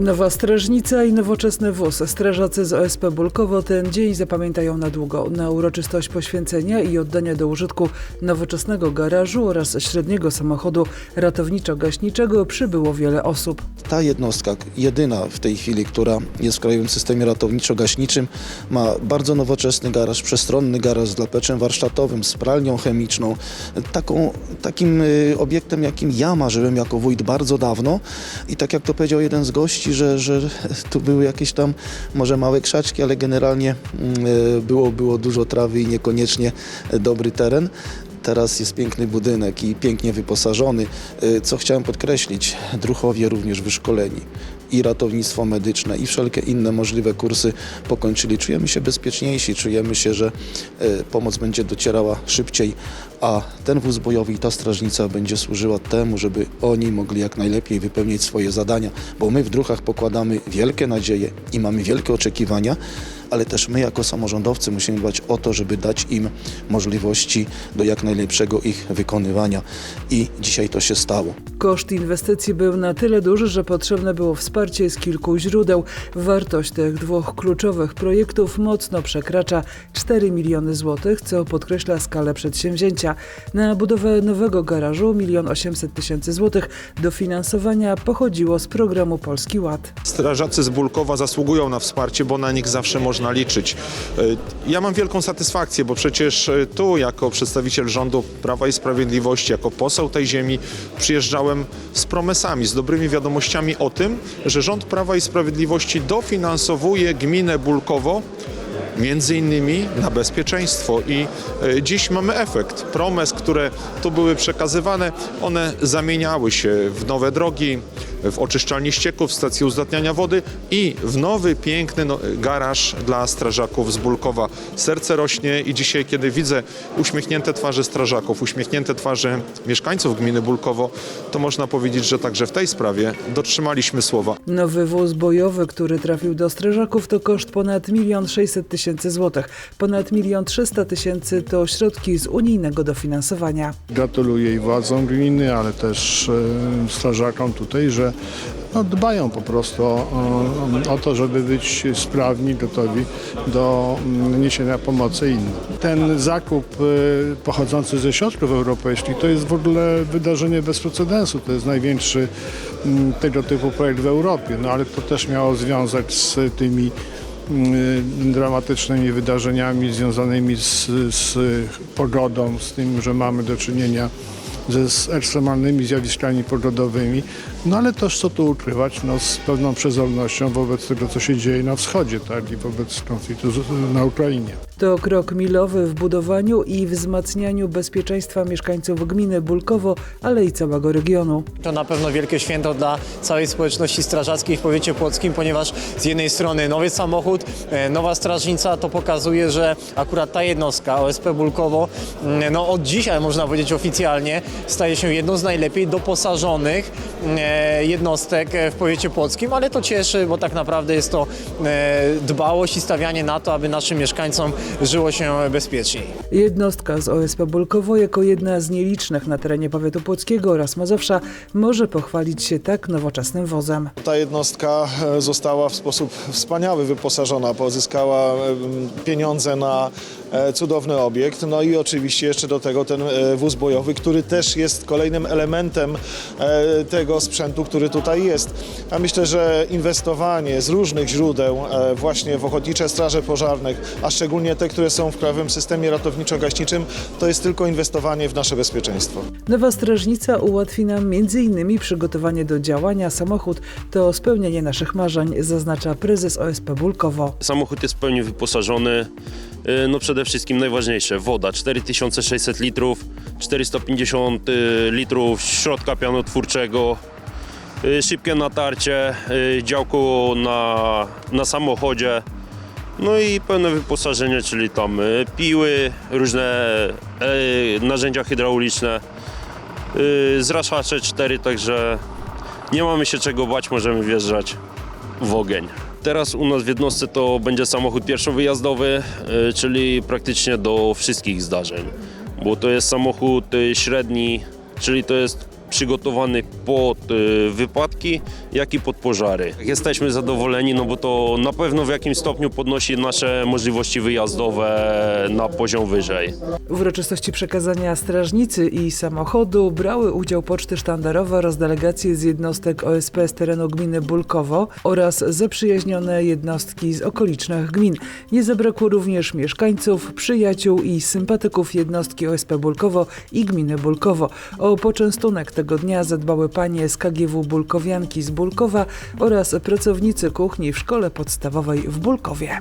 Nowa strażnica i nowoczesny wóz. Strażacy z OSP Bulkowo ten dzień zapamiętają na długo. Na uroczystość poświęcenia i oddania do użytku nowoczesnego garażu oraz średniego samochodu ratowniczo-gaśniczego przybyło wiele osób. Ta jednostka, jedyna w tej chwili, która jest w krajowym systemie ratowniczo-gaśniczym, ma bardzo nowoczesny garaż, przestronny garaż z lapeczem warsztatowym, z pralnią chemiczną. Taką, takim y, obiektem, jakim ja marzyłem jako wójt bardzo dawno. I tak jak to powiedział jeden z gości, że, że tu były jakieś tam może małe krzaczki, ale generalnie mm, y, było, było dużo trawy i niekoniecznie dobry teren. Teraz jest piękny budynek i pięknie wyposażony. Y, Co chciałem podkreślić, druchowie również wyszkoleni. I ratownictwo medyczne, i wszelkie inne możliwe kursy pokończyli. Czujemy się bezpieczniejsi, czujemy się, że y, pomoc będzie docierała szybciej, a ten wóz bojowy i ta strażnica będzie służyła temu, żeby oni mogli jak najlepiej wypełnić swoje zadania, bo my w druhach pokładamy wielkie nadzieje i mamy wielkie oczekiwania, ale też my jako samorządowcy musimy dbać o to, żeby dać im możliwości do jak najlepszego ich wykonywania i dzisiaj to się stało. Koszt inwestycji był na tyle duży, że potrzebne było wsparcie z kilku źródeł. Wartość tych dwóch kluczowych projektów mocno przekracza 4 miliony złotych, co podkreśla skalę przedsięwzięcia. Na budowę nowego garażu 1 800 tysięcy złotych dofinansowania pochodziło z programu Polski Ład. Strażacy z Bulkowa zasługują na wsparcie, bo na nich zawsze można liczyć. Y, Ja mam wielką satysfakcję, bo przecież y, tu jako przedstawiciel rządu Prawa i Sprawiedliwości, jako poseł tej ziemi przyjeżdżałem z promesami, z dobrymi wiadomościami o tym, że rząd Prawa i Sprawiedliwości dofinansowuje gminę Bulkowo między innymi na bezpieczeństwo i e, dziś mamy efekt. Promes, które tu były przekazywane, one zamieniały się w nowe drogi, w oczyszczalnie ścieków, w stację uzdatniania wody i w nowy, piękny no, garaż dla strażaków z Bulkowa. Serce rośnie i dzisiaj, kiedy widzę uśmiechnięte twarze strażaków, uśmiechnięte twarze mieszkańców gminy Bulkowo, to można powiedzieć, że także w tej sprawie dotrzymaliśmy słowa. Nowy wóz bojowy, który trafił do strażaków to koszt ponad 1 600 tysięcy złotych. Ponad 1 300 tysięcy to środki z unijnego dofinansowania. Gratuluję i władzom gminy, ale też e, strażakom tutaj, że no, dbają po prostu o, o, to, żeby być sprawni, gotowi do mm, niesienia pomocy innym. Ten zakup e, pochodzący ze środków europejskich to jest w ogóle wydarzenie bez precedensu. To jest największy mm, tego typu projekt w Europie, no ale to też miało związek z tymi dramatycznymi wydarzeniami związanymi z, z pogodą, z tym, że mamy do czynienia ze ekstremalnymi zjawiskami pogodowymi, no ale też co tu ukrywać, no, z pewną przezornością wobec tego, co się dzieje na wschodzie, tak, i wobec konfliktu na Ukrainie. To krok milowy w budowaniu i wzmacnianiu bezpieczeństwa mieszkańców gminy Bulkowo, ale i całego regionu. To na pewno wielkie święto dla całej społeczności strażackiej w powiecie płockim, ponieważ z jednej strony nowy samochód, e, nowa strażnica, to pokazuje, że akurat ta jednostka OSP Bulkowo, mm, no od dzisiaj można powiedzieć oficjalnie, staje się jedną z najlepiej doposażonych e, jednostek e, w powiecie płockim, ale to cieszy, bo tak naprawdę jest to e, dbałość i stawianie na to, aby naszym mieszkańcom żyło się bezpieczniej. Jednostka z OSP Bulkowo jako jedna z nielicznych na terenie powiatu płockiego oraz Mazowsza może pochwalić się tak nowoczesnym wozem. Ta jednostka e, została w sposób wspaniały wyposażona, pozyskała pieniądze na e, cudowny obiekt, no i oczywiście jeszcze do tego ten e, wóz bojowy, który też jest kolejnym elementem e, tego sprzętu, który tutaj jest. A myślę, że inwestowanie z różnych źródeł e, właśnie w ochotnicze straże pożarnych, a szczególnie te, które są w krajowym systemie ratowniczo-gaśniczym, to jest tylko inwestowanie w nasze bezpieczeństwo. Nowa strażnica ułatwi nam m.in. przygotowanie do działania. Samochód to spełnienie naszych marzeń, zaznacza prezes OSP Bulkowo. Samochód jest w pełni wyposażony. Y, No przede wszystkim najważniejsze, woda 4600 litrów, 450 y, litrów środka pianotwórczego, szybkie natarcie, y, działko na, na samochodzie, no i pełne wyposażenie, czyli tam y, piły, różne y, narzędzia hydrauliczne, y, zraszacze 4, także nie mamy się czego bać, możemy wjeżdżać w ogień. Teraz u nas w jednostce to będzie samochód pierwszowyjazdowy, y, czyli praktycznie do wszystkich zdarzeń, bo to jest samochód y, średni, czyli to jest przygotowany pod e, wypadki, jak i pod pożary. Jesteśmy zadowoleni, no bo to na pewno w jakimś stopniu podnosi nasze możliwości wyjazdowe na poziom wyżej. W uroczystości przekazania strażnicy i samochodu brały udział poczty sztandarowe oraz delegacje z jednostek OSP z terenu gminy Bulkowo oraz zaprzyjaźnione jednostki z okolicznych gmin. Nie zabrakło również mieszkańców, przyjaciół i sympatyków jednostki OSP Bulkowo i gminy Bulkowo. O poczęstunek tego dnia zadbały panie z KGW Bulkowianki z Bulkowa oraz pracownicy kuchni w szkole podstawowej w Bulkowie.